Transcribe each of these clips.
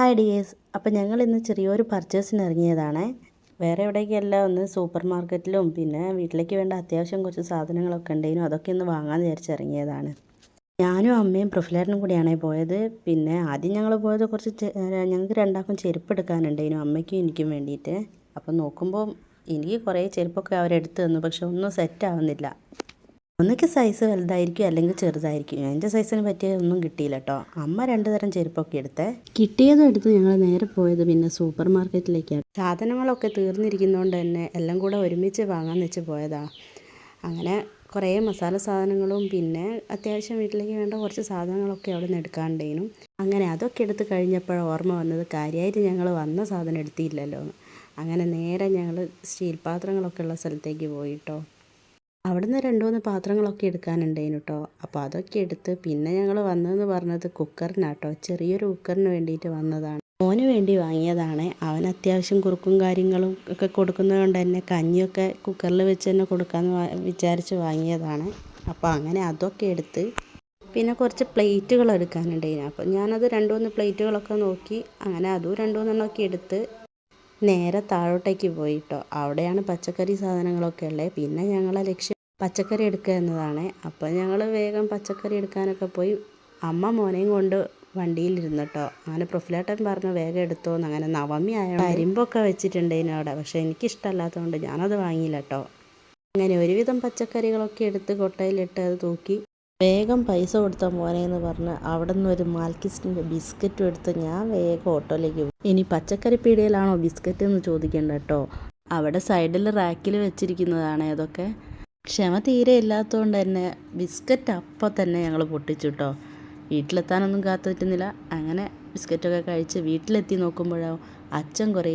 Hi dears അപ്പോൾ ഞങ്ങൾ ഇന്ന് ചെറിയൊരു പർച്ചേസിന് ഇറങ്ങിയതാണ്. വേറെ എവിടേക്കല്ല ഒന്ന് സൂപ്പർ മാർക്കറ്റിലും പിന്നെ വീട്ടിലേക്ക് വേണ്ട അത്യാവശ്യം കുറച്ച് സാധനങ്ങളൊക്കെ ഉണ്ടെങ്കിലും അതൊക്കെ ഒന്ന് വാങ്ങാൻ വിചാരിച്ച് ഇറങ്ങിയതാണ്. ഞാനും അമ്മയും പ്രൊഫിലേറിനും കൂടിയാണ് പോയത്. പിന്നെ ആദ്യം ഞങ്ങൾ പോയത് കുറച്ച് ഞങ്ങൾക്ക് രണ്ടാൾക്കും ചെരുപ്പ് എടുക്കാനുണ്ടായിരുന്നു അമ്മയ്ക്കും എനിക്കും വേണ്ടിയിട്ട്. അപ്പം നോക്കുമ്പോൾ എനിക്ക് കുറേ ചെരുപ്പൊക്കെ അവരെടുത്ത് തന്നു പക്ഷെ ഒന്നും സെറ്റ് ആവുന്നില്ല. ഒന്നിക്ക് സൈസ് വലുതായിരിക്കും അല്ലെങ്കിൽ ചെറുതായിരിക്കും. എന്റെ സൈസിന് പറ്റിയ ഒന്നും കിട്ടിയില്ല കേട്ടോ അമ്മ രണ്ട് തരം ചെരുപ്പൊക്കെ എടുത്തേ. കിട്ടിയതും എടുത്ത് ഞങ്ങൾ നേരെ പോയത് പിന്നെ സൂപ്പർ മാർക്കറ്റിലേക്കാണ് സാധനങ്ങളൊക്കെ തീർന്നിരിക്കുന്നതുകൊണ്ട് തന്നെ എല്ലാം കൂടെ ഒരുമിച്ച് വാങ്ങാൻ വെച്ച് പോയതാ. അങ്ങനെ കുറേ മസാല സാധനങ്ങളും പിന്നെ അത്യാവശ്യം വീട്ടിലേക്ക് വേണ്ട കുറച്ച് സാധനങ്ങളൊക്കെ അവിടെ നിന്ന് എടുക്കാണ്ടേനും. അങ്ങനെ അതൊക്കെ എടുത്ത് കഴിഞ്ഞപ്പോഴാണ് ഓർമ്മ വന്നത് കാര്യമായിട്ട് ഞങ്ങൾ വന്ന സാധനം എടുത്തില്ലല്ലോ. അങ്ങനെ നേരെ ഞങ്ങൾ സ്റ്റീൽ പാത്രങ്ങളൊക്കെ ഉള്ള സ്ഥലത്തേക്ക് പോയിട്ടോ അവിടുന്ന് രണ്ട് മൂന്ന് പാത്രങ്ങളൊക്കെ എടുക്കാനുണ്ടായിരുന്നു കേട്ടോ അപ്പോൾ അതൊക്കെ എടുത്ത് പിന്നെ ഞങ്ങൾ വന്നതെന്ന് പറഞ്ഞത് കുക്കറിനാട്ടോ. ചെറിയൊരു കുക്കറിന് വേണ്ടിയിട്ട് വന്നതാണ്. മോന് വേണ്ടി വാങ്ങിയതാണ്. അവൻ അത്യാവശ്യം കുറുക്കും കാര്യങ്ങളും ഒക്കെ കൊടുക്കുന്നത് കൊണ്ട് തന്നെ കഞ്ഞിയൊക്കെ കുക്കറിൽ വെച്ച് തന്നെ കൊടുക്കാമെന്ന് വിചാരിച്ച് വാങ്ങിയതാണ്. അപ്പോൾ അങ്ങനെ അതൊക്കെ എടുത്ത് പിന്നെ കുറച്ച് പ്ലേറ്റുകൾ എടുക്കാനുണ്ടായിരുന്നു. അപ്പോൾ ഞാനത് രണ്ട് മൂന്ന് പ്ലേറ്റുകളൊക്കെ നോക്കി അങ്ങനെ അതും രണ്ട് മൂന്നെണ്ണമൊക്കെ എടുത്ത് നേരെ താഴോട്ടേക്ക് പോയിട്ടോ. അവിടെയാണ് പച്ചക്കറി സാധനങ്ങളൊക്കെ ഉള്ളത്. പിന്നെ ഞങ്ങളെ ലക്ഷ്യം പച്ചക്കറി എടുക്കുക എന്നതാണ്. അപ്പോൾ ഞങ്ങൾ വേഗം പച്ചക്കറി എടുക്കാനൊക്കെ പോയി. അമ്മ മോനെയും കൊണ്ട് വണ്ടിയിലിരുന്നു കേട്ടോ അങ്ങനെ പ്രൊഫിലേട്ടൻ പറഞ്ഞു വേഗം എടുത്തോന്ന് അങ്ങനെ നവമി ആയതുകൊണ്ട് വെച്ചിട്ടുണ്ട് വെച്ചിട്ടുണ്ടേനു അവിടെ. പക്ഷേ എനിക്കിഷ്ടമല്ലാത്തതുകൊണ്ട് ഞാനത് വാങ്ങിയില്ല കേട്ടോ അങ്ങനെ ഒരുവിധം പച്ചക്കറികളൊക്കെ എടുത്ത് കൊട്ടയിലിട്ട് അത് തൂക്കി. വേഗം പൈസ കൊടുത്ത മോനെ എന്ന് പറഞ്ഞ് അവിടെ നിന്ന് ഒരു മാൽക്കിസ്റ്റിന്റെ ബിസ്ക്കറ്റും എടുത്ത് ഞാൻ വേഗം ഓട്ടോയിലേക്ക് പോയി. ഇനി പച്ചക്കറി പീടികയിലാണോ ബിസ്ക്കറ്റ് എന്ന് ചോദിക്കേണ്ട കേട്ടോ അവിടെ സൈഡിൽ റാക്കിൽ വെച്ചിരിക്കുന്നതാണ് അതൊക്കെ ക്ഷമ തീരെ ഇല്ലാത്തതുകൊണ്ട് തന്നെ ബിസ്ക്കറ്റ് അപ്പം തന്നെ ഞങ്ങൾ പൊട്ടിച്ചു കേട്ടോ വീട്ടിലെത്താനൊന്നും കാത്തു പറ്റുന്നില്ല അങ്ങനെ ബിസ്ക്കറ്റൊക്കെ കഴിച്ച് വീട്ടിലെത്തി നോക്കുമ്പോഴോ അച്ഛൻ കുറേ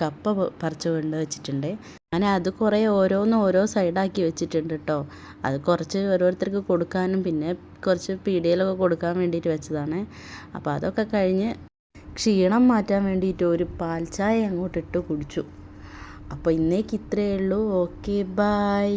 കപ്പ പറിച്ചു കൊണ്ട് വെച്ചിട്ടുണ്ട് അങ്ങനെ അത് കുറേ ഓരോന്ന് ഓരോ സൈഡാക്കി വെച്ചിട്ടുണ്ട് കേട്ടോ അത് കുറച്ച് ഓരോരുത്തർക്ക് കൊടുക്കാനും പിന്നെ കുറച്ച് പീടികയിലൊക്കെ കൊടുക്കാൻ വേണ്ടിയിട്ട് വെച്ചതാണ്. അപ്പോൾ അതൊക്കെ കഴിഞ്ഞ് ക്ഷീണം മാറ്റാൻ വേണ്ടിയിട്ട് ഒരു പാൽ ചായ അങ്ങോട്ട് കുടിച്ചു. അപ്പോൾ ഇന്നേക്ക് ഇത്രയേ ഉള്ളൂ. Okay bye